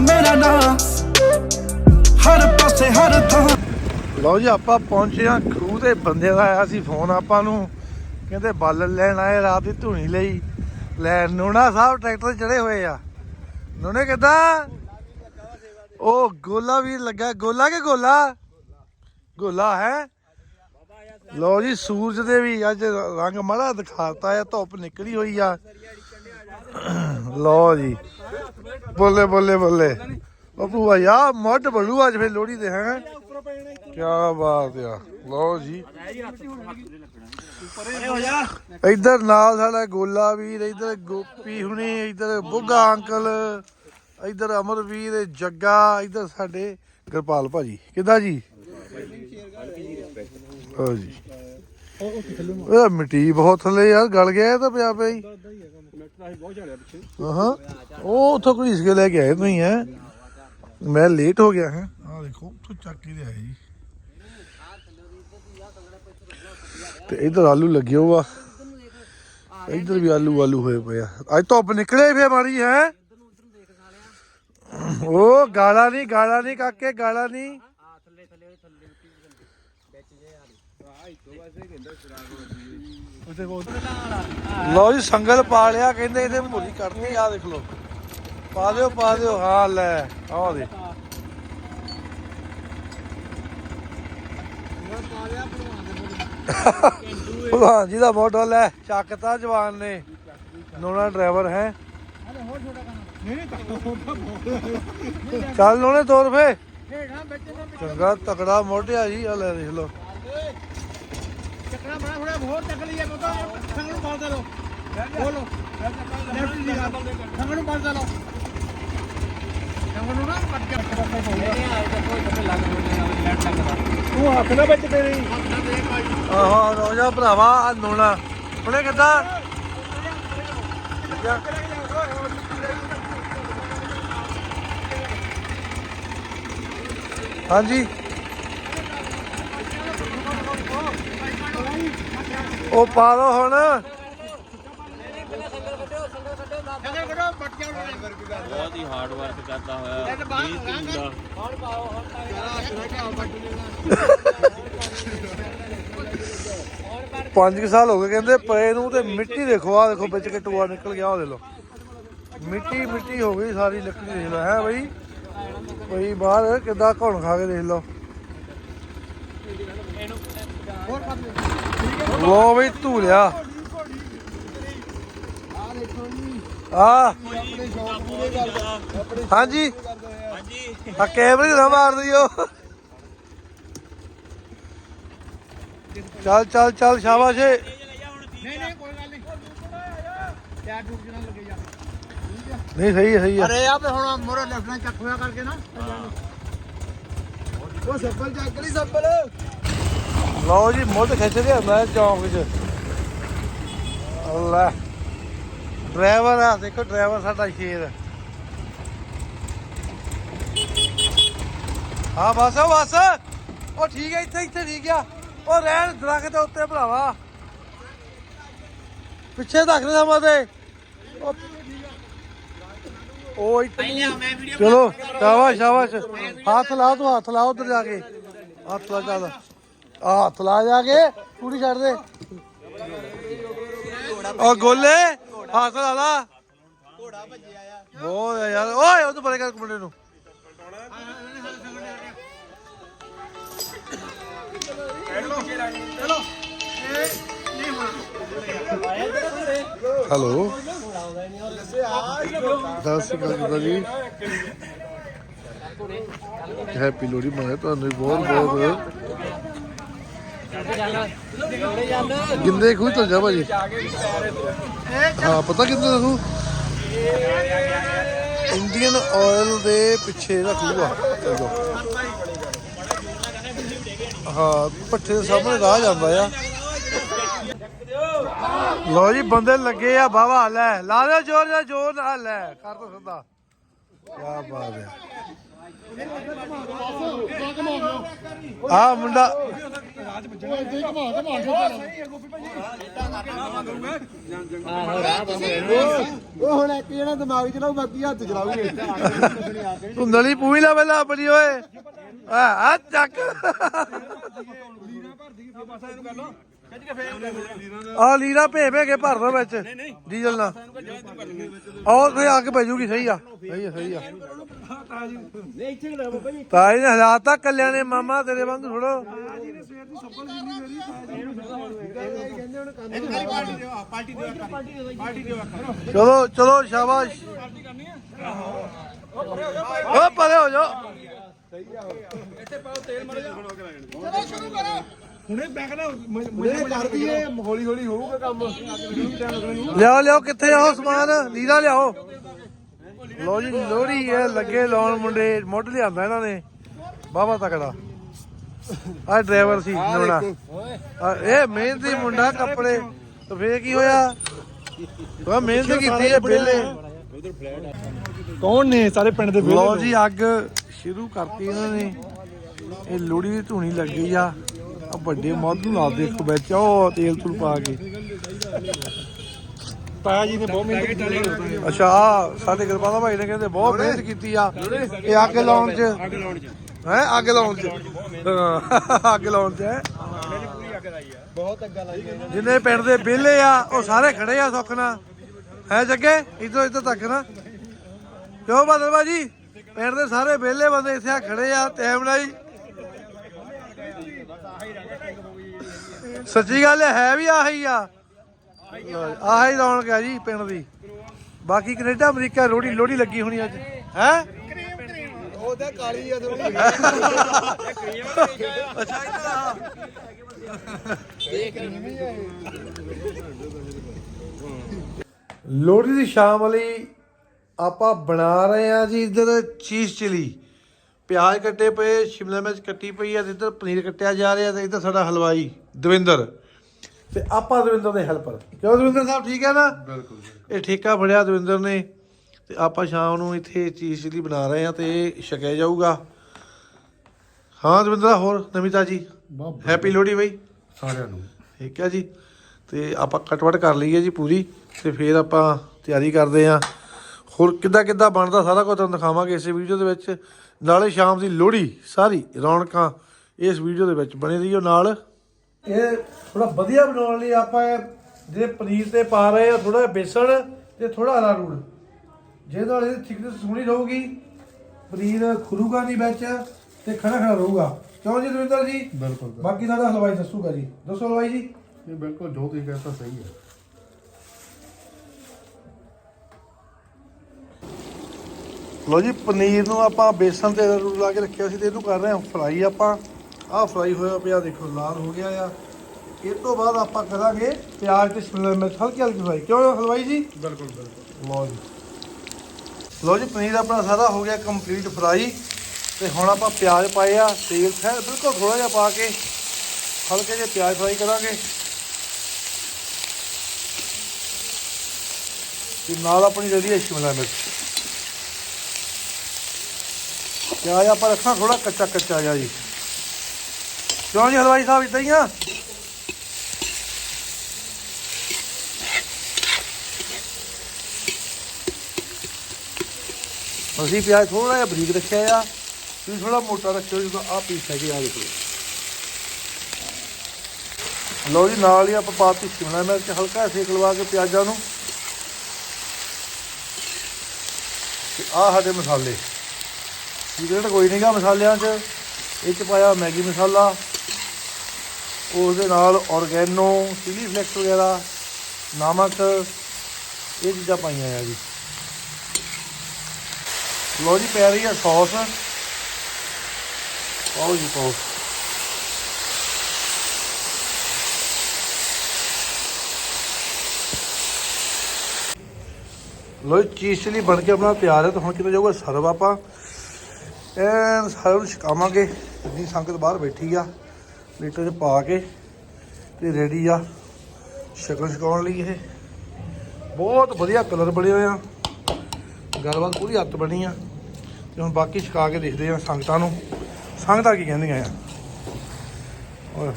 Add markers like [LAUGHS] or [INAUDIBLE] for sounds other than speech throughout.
ਮੇਰਾ ਨਾਂ। ਹਰ ਪਾਸੇ, ਹਰ ਥਾਂ। ਲਓ ਜੀ, ਆਪਾਂ ਪਹੁੰਚੇ ਆ ਖੂਹ ਦੇ ਬੰਦੇ ਦਾ ਆਇਆ ਸੀ ਫੋਨ ਆਪਾਂ ਨੂੰ। ਕਹਿੰਦੇ ਬਾਲਣ ਲੈਣ ਆਏ ਰਾਤ ਦੀ ਧੂਣੀ ਲਈ। ਲੈ, ਨੂਣਾ ਸਾਹਿਬ ਟਰੈਕਟਰ ਚੜੇ ਹੋਏ ਆ। ਨੂਨੇ ਕਿੱਦਾਂ? ਉਹ ਗੋਲਾ ਵੀ ਲੱਗਾ। ਗੋਲਾ ਕੇ ਗੋਲਾ? ਗੋਲਾ ਹੈ। ਲੋ ਜੀ, ਸੂਰਜ ਦੇ ਵੀ ਅੱਜ ਰੰਗ ਮਾੜਾ ਦਿਖਾਤਾ ਆ ਧੁੱਪ ਨਿਕਲੀ ਹੋਈ ਆ। ਲੋ ਜੀ। ਬੱਲੇ ਬੱਲੇ ਬੱਲੇ। ਉਹ ਭੂਆ ਯਾ, ਮੱਡ ਬੜੂ ਅੱਜ ਫੇ ਲੋੜੀ ਦੇ ਹੈ? ਕੀ ਬਾਤ ਆ। ਲਓ ਜੀ। ਇੱਧਰ ਨਾਲ ਸਾਡਾ ਗੋਲਾ ਵੀਰ ਇੱਧਰ ਗੋਪੀ ਹੁਣੀ, ਇੱਧਰ ਬੁੱਗਾ ਅੰਕਲ, ਇੱਧਰ ਅਮਰਵੀਰ, ਜੱਗਾ, ਇੱਧਰ ਸਾਡੇ ਕਿਰਪਾਲ ਭਾਜੀ। ਕਿਦਾਂ ਜੀ? ਹੋ ਜੀ। ਇਹ ਮਿੱਟੀ ਬਹੁਤ ਥੱਲੇ ਯਾਰ, ਗਲ ਗਿਆ ਤਾਂ ਪਿਆ ਪਿਆ ਹੀ। ਹਾਂ ਉਹ ਉੱਥੋਂ ਘੜੀਸ ਕੇ ਲੈ ਕੇ ਆਏ ਤੁਸੀਂ ਹੈ? ਮੈਂ ਲੇਟ ਹੋ ਗਿਆ ਹਾਂ? ਆਹ ਦੇਖੋ ਉੱਥੋਂ ਚੱਕ ਕੇ ਲਿਆਏ ਜੀ। ਤੇ ਇਧਰ ਆਲੂ ਲੱਗੇ ਹੋ ਆ। ਇਧਰ ਵੀ ਆਲੂ ਆਲੂ ਹੋਏ ਪਏ ਆ। ਅੱਜ ਧੁੱਪ ਨਿਕਲੇ ਫੇ ਮਾਰੀ ਹੈ? ਉਹ ਗਾਲਾ ਨਹੀਂ ਗਾਲਾ ਨਹੀਂ ਕਾਕੇ ਗਾਲਾ ਨਹੀਂ ਲਓ ਜੀ ਸੰਗਲ ਪਾ ਲਿਆ, ਕਹਿੰਦੇ ਇਹਦੇ ਭੁੱਲੀ ਕਰਨੀ ਆ, ਦੇਖ ਲਓ। ਪਾ ਦਿਓ ਪਾ ਦਿਓ, ਹਾਂ, ਲੈ, ਆਹ ਦੇ। ਭਲਵਾਨ ਜੀ ਦਾ ਮਾਡਲ ਹੈ ਚੱਕਤਾ ਜਵਾਨ ਨੇ। ਨੋਣਾ ਡਰਾਈਵਰ ਹੈ। ਚੱਲ ਨੋਣੇ 2 ਰੁਪਏ ਚੰਗਾ, ਤਕੜਾ ਮੋਢਿਆ ਜੀ ਆ ਲੈ ਦੇਖ ਲਓ। ਚੱਕਣਾ ਬੜਾ ਥੋੜਾ ਬਹੁਤ ਚੱਕ ਲਈਏ ਬਾਬਾ। ਸੰਗ ਨੂੰ ਪਾਲਦਾ ਲੋ ਬੋਲੋ। ਲੈਫਟ ਦੀ ਗੱਲ ਸੰਗ ਨੂੰ ਪਾਲਦਾ ਲੋ ਸੰਗ ਨੂੰ ਨਾ ਕੱਟ ਕੇ ਨਹੀਂ ਆਏ ਤਾਂ ਕੋਈ ਚੱਕ ਲੱਗ ਲੈਟ ਲੱਗਦਾ ਤੂੰ ਹੱਥ ਨਾ ਵਿੱਚ ਤੇਰੀ। ਆਹੋ ਰੋਜਾ ਭਰਾਵਾ ਆ ਨੋਣਾ ਕਿੱਦਾਂ? ਹਾਂਜੀ। ਉਹ ਪਾ ਦੋ ਹੁਣ। ਬਹੁਤ ਹੀ ਹਾਰਡ ਵਰਕ ਕਰਦਾ ਹੋਇਆ। ਲੈ ਬਾਹਰ 20 ਕਿਲੋ ਦਾ ਹੁਣ ਪਾਓ ਹੁਣ ਪੰਜ ਕੁ ਸਾਲ ਹੋ ਗਏ ਕਹਿੰਦੇ ਪਏ ਨੂੰ ਤੇ ਮਿੱਟੀ ਦੇਖੋ ਆ ਦੇਖੋ ਵਿੱਚ ਕੇ ਟੂਆ ਨਿਕਲ ਗਿਆ ਉਹ ਦੇ ਲੋ ਮਿੱਟੀ ਮਿੱਟੀ ਹੋ ਗਈ ਸਾਰੀ ਲੱਕੜੀ ਦੇਖ ਲਓ। ਹੈ ਬਈ? ਬਈ ਬਾਹਰ ਕਿੱਦਾਂ ਘੁਣ ਖਾ ਕੇ ਦੇਖ ਲਓ। ਹੋਰ ਪੱਟ ਲੈ ਬਈ ਧੂਲਿਆ। ਆ। ਹਾਂਜੀ। ਹਾਂਜੀ ਆ ਕੈਮਰੇ ਨਾ ਮਾਰ ਦਿਓ। ਚੱਲ ਚੱਲ ਚੱਲ ਸ਼ਾਬਾਸ਼। ਨਹੀਂ ਨਹੀਂ ਕੋਈ ਗੱਲ ਨਹੀਂ। ਟਾਇਰ ਟੂਟ ਜਣਾ ਲੱਗੇ ਜਾ। ਨਹੀਂ ਸਹੀ ਹੈ ਸਹੀ ਹੈ। ਅਰੇ ਆ ਵੀ ਹੁਣ ਮੋਰਾ ਲੈਫਟ ਨਾਲ ਚੱਕ ਹੋਇਆ ਕਰਕੇ ਨਾ। ਉਹ ਸੱਬਲ ਚੱਕ ਲਈ ਸੱਬਲ। ਲਓ ਜੀ ਮੁੱਢ ਖਿੱਚ ਲਿਆ ਮੈਂ ਚੌਂਕ 'ਚ ਅੱਲਾ। ਡਰਾਈਵਰ ਆ ਦੇਖੋ ਡਰਾਈਵਰ ਸਾਡਾ ਸ਼ੇਰ। ਹਾਂ ਬਸ ਬਸ। ਉਹ ਠੀਕ ਹੈ ਇੱਥੇ ਇੱਥੇ ਠੀਕ ਆ। ਉਹ ਰਹਿਣ ਦਰਖਤ ਦੇ ਉੱਤੇ ਭਰਾਵਾ। ਪਿੱਛੇ ਧੱਕ ਦੇ ਸਮਾਂ ਤੇ ਉਹ- ਇੱਥੇ ਚਲੋ ਸ਼ਾਬਾਸ਼ ਸ਼ਾਬਾਸ਼। ਹੱਥ ਲਾ ਤੂੰ ਹੱਥ ਲਾ ਉਧਰ ਜਾ ਕੇ। ਹੱਥ ਲਾ ਚੱਲ। ਆ ਹੱਥ ਲਾ ਜਾ ਕੇ, ਕੁੜੀ ਛੱਡ ਦੇ। ਉਹ ਗੋਲੇ, ਹੱਥ ਲਾ ਲਾ। ਘੋੜਾ ਭੱਜਿਆ ਆ ਬਹੁਤ ਆ ਯਾਰ। ਓਏ ਉਹ ਤੋਂ ਪਰੇ ਕਰ ਮੁੰਡੇ ਨੂੰ। ਹੈਲੋ। ਸਤਿ ਸ਼੍ਰੀ ਅਕਾਲ ਜੀ ਹੈਪੀ ਲੋਹੜੀ ਮਨਾਏ ਤੁਹਾਨੂੰ ਬਹੁਤ ਬਹੁਤ ਗਿੰਦੇ ਖੂਹ ਚਲ ਜਾ ਭਾਜੀ? ਹਾਂ, ਪਤਾ ਕਿੰਨੇ ਖੂਹ? ਇੰਡੀਅਨ ਆਇਲ ਦੇ ਪਿੱਛੇ ਦਾ ਖੂਹ ਆ ਚੱਲ ਹਾਂ, ਪੱਠੇ ਦੇ ਸਾਹਮਣੇ ਰਾਹ ਜਾਂਦਾ ਆ। ਲੋ ਜੀ, ਬੰਦੇ ਲੱਗੇ ਆ ਬਾਵਾ ਲੈ, ਲਾ ਲਿਓ ਜੋਰ ਨਾਲ ਜੋਰ ਨਾਲ, ਲੈ, ਕਰ ਦੋ ਸਿੱਧਾ। ਕੀ ਬਾਤ ਹੈ। ਆ ਮੁੰਡਾ ਉਹ ਹੁਣ ਇੱਕ ਜਣਾ ਦਿਮਾਗ ਚਲਾਉ ਬਾਕੀ ਹੱਥ ਚਲਾਉਗੇ ਤੂੰ ਨਲੀ ਪੂਈ ਲਾ ਪਹਿਲਾਂ ਆਪਣੀ ਓਏ। ਆ ਆ ਚੱਕ। ਆ ਲੀਰਾ ਭੇ ਭੇ ਕੇ ਭਰ ਦੋ ਵਿੱਚ। ਡੀਜ਼ਲ ਨਾਲ। ਆਹ ਕੋਈ ਅੱਗ ਪੈ ਜੂਗੀ ਸਹੀ ਆ। ਸਹੀ ਆ ਸਹੀ ਆ। ਨਹੀਂ ਇੱਥੇ ਖੜਾ ਬਾਬਾ ਜੀ। ਤਾਈ ਨੇ ਹਾਲਾਤ ਤਾਂ ਕੱਲਿਆਂ ਨੇ ਮਾਮਾ ਤੇਰੇ ਵਾਂਗ ਥੋੜੋ ਪਾਰਟੀ ਦਿਓ ਪਾਰਟੀ ਦਿਓ ਚਲੋ ਚਲੋ ਸ਼ਾਬਾਸ਼। ਓ ਪਰੇ ਹੋ ਜਾ। ਹੁਣੇ ਮੈਂ ਕਹਿੰਦਾ ਮੁਝੇ ਕਰਦੀ ਏ ਹੌਲੀ ਹੌਲੀ ਹੋਊਗਾ ਕੰਮ। ਲਿਆਓ ਲਿਆਓ ਕਿੱਥੇ ਆਓ ਸਮਾਨ? ਲੀਰਾ ਲਿਆਓ। ਲੋ ਜੀ ਲੋਹੜੀ ਹੈ ਲੱਗੇ ਲਾਉਣ ਮੁੰਡੇ ਮੁੱਢ ਲਿਆਂਦਾ ਇਹਨਾਂ ਨੇ। ਬਾਬਾ ਤਕੜਾ। ਆ ਡਰਾਈਵਰ ਸੀ ਨੋਣਾ। ਆ ਇਹ ਮਿਹਨਤੀ ਮੁੰਡਾ ਕੱਪੜੇ ਤੇ ਫੇਰ ਕੀ ਹੋਇਆ? ਉਹ ਮਿਹਨਤ ਕੀਤੀ ਹੈ ਪਹਿਲੇ ਕੌਣ ਨੇ ਸਾਰੇ ਪਿੰਡ ਦੇ ਲੋ ਜੀ ਅੱਗ ਸ਼ੁਰੂ ਕਰਤੀ ਇਹਨਾਂ ਨੇ। ਇਹ ਲੋਹੜੀ ਦੀ ਧੂਣੀ ਲੱਗ ਗਈ ਆ। ਆ ਵੱਡੇ ਮੱਧ ਨੂੰ ਲਾ ਦੇਖੋ ਵਿੱਚ ਉਹ ਤੇਲ ਤੂਲ ਪਾ ਕੇ। ਤਾਇਆ ਜੀ ਨੇ ਬਹੁਤ ਮਿਹਨਤ ਕੀਤੀ। ਅੱਛਾ ਸਾਡੇ ਗੁਰਪਾਲ ਭਾਈ ਨੇ ਕਹਿੰਦੇ ਬਹੁਤ ਮਿਹਨਤ ਕੀਤੀ ਆ। ਇਹ ਅੱਗ ਲਾਉਣ ਚ। ਅੱਗ ਲਾਉਣ ਚ। ਹੈ ਅੱਗ ਲਾਉਣ ਚ? ਹਾਂ, ਅੱਗ ਲਾਉਣ ਚ ਹੈਂ। ਬਹੁਤ ਅੱਗਾ ਲਾਈ ਗਈ ਜਿੰਨੇ ਪਿੰਡ ਦੇ ਵਿਹਲੇ ਆ ਉਹ ਸਾਰੇ ਖੜੇ ਆ ਸੁੱਖ ਨਾਲ। ਹੈ ਜੱਗੇ? ਇਧਰ ਇਧਰ ਤੱਕ ਨਾ। ਕਿਉਂ ਬਾਦਲ ਬਾਜੀ? ਪਿੰਡ ਦੇ ਸਾਰੇ ਵਿਹਲੇ ਬੰਦੇ ਇੱਥੇ ਆ ਖੜੇ ਆ ਟਾਈਮ ਨਾਲ ਹੀ। ਸੱਚੀ ਗੱਲ ਹੈ ਹੈ ਵੀ ਆਹੀ ਆ। ਲਓ ਜੀ, ਆਹੀ ਰੌਣਕ ਆ ਜੀ ਪਿੰਡ ਦੀ। ਬਾਕੀ ਕੈਨੇਡਾ ਅਮਰੀਕਾ ਲੋੜੀ ਲੋੜੀ ਲੱਗੀ ਹੋਣੀ ਅੱਜ। ਹੈ? ਉਹ ਤਾਂ ਕਾਲੀ ਆ ਥੋੜੀ ਅੱਛਾ ਇੱਧਰ ਆ। ਲੋਹੜੀ ਦੀ ਸ਼ਾਮ ਲਈ ਆਪਾਂ ਬਣਾ ਰਹੇ ਆ ਜੀ ਇੱਧਰ ਚੀਜ਼ ਚਿਲੀ। ਪਿਆਜ਼ ਕੱਟੇ ਪਏ ਸ਼ਿਮਲਾ ਮਿਰਚ ਕੱਟੀ ਪਈ ਆ ਤੇ ਇੱਧਰ ਪਨੀਰ ਕੱਟਿਆ ਜਾ ਰਿਹਾ ਤੇ ਇੱਧਰ ਸਾਡਾ ਹਲਵਾਈ ਦਵਿੰਦਰ। ਤੇ ਆਪਾਂ ਦਵਿੰਦਰ ਦੇ ਹੈਲਪਰ ਕਿਉਂ ਦਵਿੰਦਰ ਸਾਹਿਬ ਠੀਕ ਹੈ ਨਾ? ਬਿਲਕੁਲ। ਇਹ ਠੇਕਾ ਫੜਿਆ ਦਵਿੰਦਰ ਨੇ। ਤੇ ਆਪਾਂ ਸ਼ਾਮ ਨੂੰ ਇੱਥੇ ਚੀਜ਼ ਚਿਲੀ ਬਣਾ ਰਹੇ ਆ ਤੇ ਛਕਿਆ ਜਾਊਗਾ। ਹਾਂ ਦਵਿੰਦਰ ਹੋਰ ਨਮਿਤਾ ਜੀ ਹੈਪੀ ਲੋਹੜੀ ਬਈ। ਸਾਰਿਆਂ ਨੂੰ। ਠੀਕ ਹੈ ਜੀ। ਤੇ ਆਪਾਂ ਕਟਵਟ ਕਰ ਲਈਏ ਜੀ ਪੂਰੀ ਤੇ ਫਿਰ ਆਪਾਂ ਤਿਆਰੀ ਕਰਦੇ ਆਂ ਹੋਰ ਕਿੱਦਾਂ ਕਿੱਦਾਂ ਬਣਦਾ ਸਾਰਾ ਕੁਝ ਤੁਹਾਨੂੰ ਦਿਖਾਵਾਂਗੇ ਇਸ ਵੀਡੀਓ ਦੇ ਵਿੱਚ। ਨਾਲੇ ਸ਼ਾਮ ਦੀ ਲੋਹੜੀ ਸਾਰੀ ਰੌਣਕਾਂ ਇਸ ਵੀਡੀਓ ਦੇ ਵਿੱਚ ਬਣੇ ਰਹੀਓ ਨਾਲ। ਇਹ ਥੋੜਾ ਵਧੀਆ ਬਣਾਉਣ ਲਈ ਆਪਾਂ ਜਿਹੜੇ ਪਨੀਰ ਤੇ ਪਾ ਰਹੇ ਆ ਥੋੜਾ ਬੇਸਣ ਤੇ ਥੋੜਾ ਅਰਾਰੂਟ ਜਿਹਦੇ ਨਾਲ ਇਹਦੀ ਥਿਕਨੈਸ ਸੋਹਣੀ ਰਹੂਗੀ ਪਨੀਰ ਖੁਰੂਗਾ ਨਹੀਂ ਵਿੱਚ ਤੇ ਖੜਾ ਖੜਾ ਰਹੂਗਾ। ਕਿਉਂ ਜੀ ਦਵਿੰਦਰ ਜੀ? ਬਿਲਕੁਲ ਬਾਕੀ ਸਾਡਾ ਹਲਵਾਈ ਦੱਸੂਗਾ ਜੀ। ਦੱਸੋ ਹਲਵਾਈ ਜੀ। ਇਹ ਬਿਲਕੁਲ ਜੋ ਤੁਸੀਂ ਕਹਿੰਦਾ ਸਹੀ ਹੈ। ਲੋ ਜੀ ਪਨੀਰ ਨੂੰ ਆਪਾਂ ਬੇਸਨ ਤੇ ਰੂ ਲਾ ਕੇ ਰੱਖਿਆ ਸੀ ਤੇ ਇਹਨੂੰ ਕਰ ਰਹੇ ਹਾਂ ਫਰਾਈ ਆਪਾਂ। ਆਹ ਫਰਾਈ ਹੋਇਆ ਪਿਆ ਦੇਖੋ ਲਾਲ ਹੋ ਗਿਆ ਆ। ਇਹ ਤੋਂ ਬਾਅਦ ਆਪਾਂ ਕਰਾਂਗੇ ਪਿਆਜ਼ ਤੇ ਸ਼ਿਮਲਾ ਮਿਰਚ ਹਲਕੀ ਹਲਕੀ ਫਰਾਈ। ਕਿਉਂ ਹਲਵਾਈ ਜੀ? ਬਿਲਕੁਲ ਬਿਲਕੁਲ। ਲੋ ਜੀ। ਲੋ ਜੀ, ਪਨੀਰ ਆਪਣਾ ਸਾਰਾ ਹੋ ਗਿਆ ਕੰਪਲੀਟ ਫਰਾਈ ਤੇ ਹੁਣ ਆਪਾਂ ਪਿਆਜ਼ ਪਾਏ ਆ, ਤੇਲ ਹੈ ਬਿਲਕੁਲ ਥੋੜਾ ਜਿਹਾ ਪਾ ਕੇ ਹਲਕੇ ਜਿਹੇ ਪਿਆਜ਼ ਫਰਾਈ ਕਰਾਂਗੇ। ਤੇ ਨਾਲ ਆਪਣੀ ਜਿਹੜੀ ਹੈ ਸ਼ਿਮਲਾ ਮਿਰਚ। ਪਿਆਜ਼ ਆਪਾਂ ਰੱਖਣਾ ਥੋੜਾ ਕੱਚਾ ਕੱਚਾ ਜਿਹਾ ਜੀ। ਕਿਉਂ ਜੀ ਹਲਵਾਈ ਸਾਹਿਬ, ਇਦਾਂ ਹੀ ਆ? ਅਸੀਂ ਪਿਆਜ਼ ਥੋੜਾ ਜਿਹਾ ਬਰੀਕ ਰੱਖਿਆ ਆ, ਤੁਸੀਂ ਥੋੜਾ ਮੋਟਾ ਰੱਖਿਓ ਜਦੋਂ ਆਹ ਪੀਸ ਹੈਗੇ ਆ ਦੇਖੋ। ਲਓ ਜੀ, ਨਾਲ ਹੀ ਆਪਾਂ ਪਾਤੀ ਸ਼ਿਮਲਾ ਮਿਰਚ, ਹਲਕਾ ਸੇਕ ਲਵਾ ਕੇ ਪਿਆਜ਼ਾਂ ਨੂੰ। ਤੇ ਆਹ ਸਾਡੇ ਮਸਾਲੇ। ਸੀਕਰੇਟ ਕੋਈ ਨਹੀਂਗਾ ਮਸਾਲਿਆਂ 'ਚ, ਇਹ 'ਚ ਪਾਇਆ ਮੈਗੀ ਮਸਾਲਾ। ਉਸ ਦੇ ਨਾਲ ਔਰਗੈਨੋ ਚਿਲੀ ਫਲੇਕਸ ਵਗੈਰਾ, ਨਮਕ, ਇਹ ਚੀਜ਼ਾਂ ਪਾਈਆਂ ਆ ਜੀ। ਲੋ ਜੀ, ਪੈ ਰਹੀ ਹੈ ਸੌਸ। ਪਾਓ ਜੀ ਪਾਓ ਲੋ ਚੀਜ਼ ਚਿਲੀ ਬਣ ਕੇ ਆਪਣਾ ਤਿਆਰ ਹੈ, ਤਾਂ ਹੁਣ ਕਿਤੇ ਜਾਊਗਾ ਸਰਵ ਆਪਾਂ। ਐਨ ਸਾਰਿਆਂ ਨੂੰ ਛਕਾਵਾਂਗੇ, ਜਿੰਨੀ ਸੰਗਤ ਬਾਹਰ ਬੈਠੀ ਆ, ਲੀਟਰ 'ਚ ਪਾ ਕੇ, ਤੇ ਰੈਡੀ ਆ, ਸ਼ਕਲ ਛਕਾਉਣ ਲਈ ਇਹ। ਬਹੁਤ ਵਧੀਆ ਕਲਰ ਬਣੇ ਹੋਏ ਆ। ਗੱਲਬਾਤ ਪੂਰੀ ਹੱਥ ਬਣੀ ਆ। ਤੇ ਹੁਣ ਬਾਕੀ ਛਕਾ ਕੇ ਦੇਖਦੇ ਆ ਸੰਗਤਾਂ ਨੂੰ। ਸੰਗਤਾਂ ਕੀ ਕਹਿੰਦੀਆਂ ਆ? ਓਏ